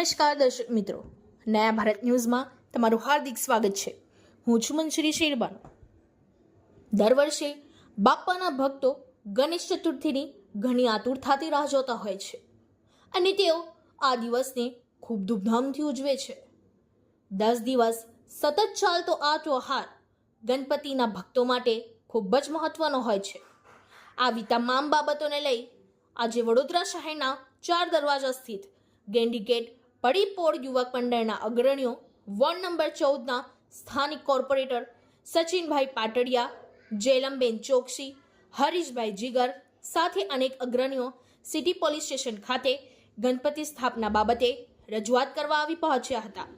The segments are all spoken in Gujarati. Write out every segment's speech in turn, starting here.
નમસ્કાર દર્શક મિત્રો. નયા ભારત ન્યૂઝમાં તમારું હાર્દિક સ્વાગત છે. હું છું મનસુરી શેરબાનો. દર વર્ષે બાપાના ભક્તો ગણેશ ચતુર્થીની ઘણી આતુરતાથી રાહ જોતા હોય છે. અને તેઓ આ દિવસને ખૂબ ધૂમધામથી ઉજવે છે. દસ દિવસ સતત ચાલતો આ તહેવાર ગણપતિના ભક્તો માટે ખૂબ જ મહત્વનો હોય છે. આવી તમામ બાબતોને લઈ આજે વડોદરા શહેરના ચાર દરવાજા સ્થિત ગેન્ડીગેટ પડીપોળ યુવક મંડળના અગ્રણીઓ, વોર્ડ નંબર ચૌદના સ્થાનિક કોર્પોરેટર સચિનભાઈ પાટડિયા જેલમબેન ચોકસી, હરીશભાઈ જીગર સાથે અનેક અગ્રણીઓ સિટી પોલીસ સ્ટેશન ખાતે ગણપતિ સ્થાપના બાબતે રજૂઆત કરવા આવી પહોંચ્યા હતા.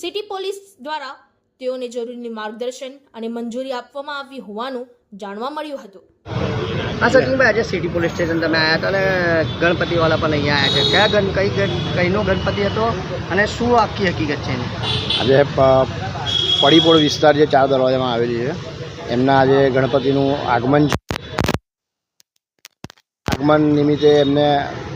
સિટી પોલીસ દ્વારા તેઓને જરૂરી માર્ગદર્શન અને મંજૂરી આપવામાં આવી હોવાનું જાણવા મળ્યું હતું. હા સચિનભાઈ આજે સિટી પોલીસ સ્ટેશન તમે આવ્યા હતા અને ગણપતિવાલા પણ અહીંયા આવ્યા છે. કયા ગણ કઈ કઈનો ગણપતિ હતો અને શું આખી હકીકત છે એની? આજે પડીપોળ વિસ્તાર જે ચાર દરવાજામાં આવેલી છે એમના આજે ગણપતિનું આગમન છે. આગમન નિમિત્તે એમને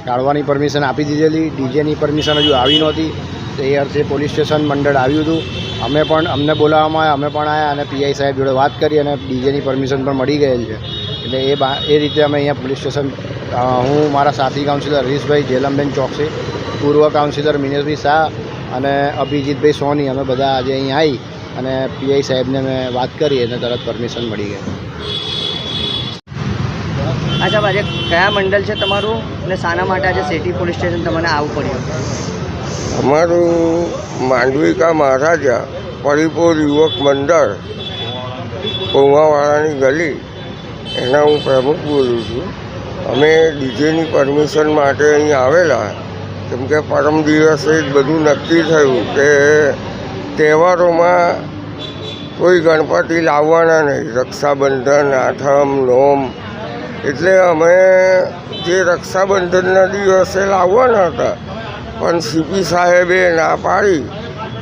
કાઢવાની પરમિશન આપી દીધેલી. ડીજેની પરમિશન હજુ આવી નહોતી. તો એ અર્થે પોલીસ સ્ટેશન મંડળ આવ્યું હતું. અમે પણ, અમને બોલાવવામાં આવ્યા, અમે પણ આવ્યા અને પીઆઈ સાહેબ જોડે વાત કરી અને ડીજેની પરમિશન પણ મળી ગયેલ છે. એટલે એ એ રીતે અમે અહીંયા પોલીસ સ્ટેશન હું, મારા સાથી કાઉન્સિલર હરીશભાઈ જેલમબેન ચોકસી, પૂર્વ કાઉન્સિલર મિનેશભાઈ શાહ અને અભિજીતભાઈ સોની, અમે બધા આજે અહીં આવી અને પીઆઈ સાહેબને મેં વાત કરી અને તરત પરમિશન મળી ગઈ. અચ્છા, આજે કયા મંડળ છે તમારું? અને શાના માટે આજે સિટી પોલીસ સ્ટેશન તમને આવવું પડ્યું. અમારું માંડવિકા મહારાજા પરિપોર યુવક મંડળ પૌવાવાળાની ગલી, એના હું પ્રમુખ બોલું છું. અમે ડીજેની પરમિશન માટે અહીં આવેલા, કેમ કે પરમ દિવસે જ બધું નક્કી થયું કે તહેવારોમાં કોઈ ગણપતિ લાવવાના નહીં. રક્ષાબંધન આઠમ નોમ, એટલે અમે જે રક્ષાબંધનના દિવસે લાવવાના હતા પણ સીપી સાહેબે ના પાડી.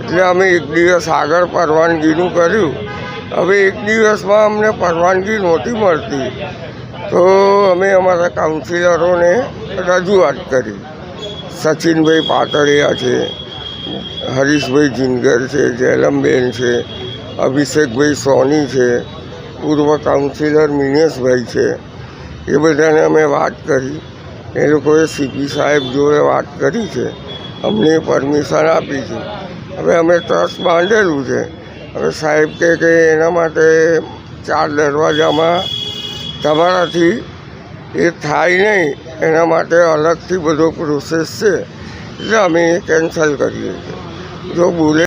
એટલે અમે એક દિવસ આગળ પરવાનગીનું કર્યું. હવે એક દિવસમાં અમને પરવાનગી નહોતી મળતી. તો અમે અમારા કાઉન્સિલરોને રજૂઆત કરી. સચિનભાઈ પાતળિયા છે, હરીશભાઈ જિંગર છે, જેલમબેન છે, અભિષેકભાઈ સોની છે, પૂર્વ કાઉન્સિલર મિનેશભાઈ છે. એ બધાને અમે વાત કરી. એ લોકોએ સીપી સાહેબ જોડે વાત કરી છે. અમને પરમિશન આપી છે. હવે અમે ટ્રસ્ટ બાંધેલું છે. હવે સાહેબ કહે કે એના માટે ચાર દરવાજામાં તમારાથી એ થાય નહીં. એના માટે અલગથી બધો પ્રોસેસ છે. એટલે અમે એ કેન્સલ કરીએ છીએ. જો બોલે